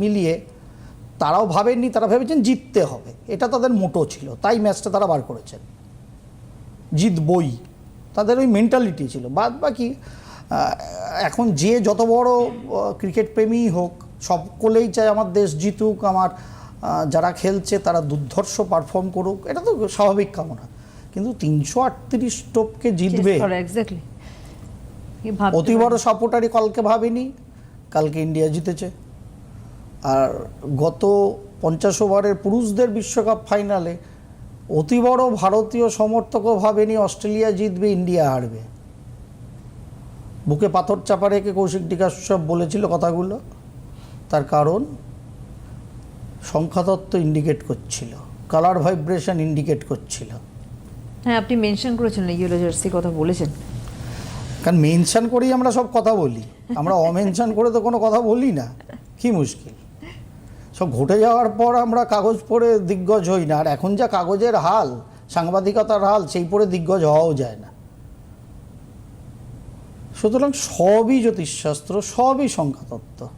মিলিয়ে তারাও ভাবেননি তারা ভেবেছেন জিততে হবে। এটা তাদের মোটো ছিল তাই ম্যাচটা তারা বার করেছেন। জিতবই তাদের ওই মেন্টালিটি ছিল। বাদ বাকি এখন যে যত বড় ক্রিকেট প্রেমী হোক সকলেই চায় আমার দেশ জিতুক আমার যারা খেলছে তারা দুর্ধর্ষ পারফর্ম করুক এটা তো স্বাভাবিক কামনা। কিন্তু তিনশো আটত্রিশ টোপকে জিতবে? অতি বড় সাপোর্টারই কালকে ভাবেনি কালকে ইন্ডিয়া জিতেছে। আর গত পঞ্চাশ ওভারের পুরুষদের বিশ্বকাপ ফাইনালে অতি বড় ভারতীয় সমর্থকও ভাবেনি অস্ট্রেলিয়া জিতবে ইন্ডিয়া হারবে। বুকে পাথর চাপা রেখে কৌশিক টিকা সব বলেছিল কথাগুলো। তার কারণ সংখ্যাতত্ত্ব ইন্ডিকেট করছিল কালার ভাইব্রেশন ইন্ডিকেট করছিল। হ্যাঁ আপনি মেনশন করেছিলেন ইয়েলো জার্সি কথা বলেছেন। কারণ মেনশন করেই আমরা সব কথা বলি। আমরা অমেনশন করে তো কোনো কথা বলি না। কি মুশকিল? সব ঘটে যাওয়ার পর আমরা কাগজ পড়ে দিগ্গজ হই না। আর এখন যা কাগজের হাল, সাংবাদিকতার হাল, সেই পরে দিগ্গজ হওয়াও যায় না। সুতরাং সবই জ্যোতিষশাস্ত্র, সবই সংখ্যাতত্ত্ব।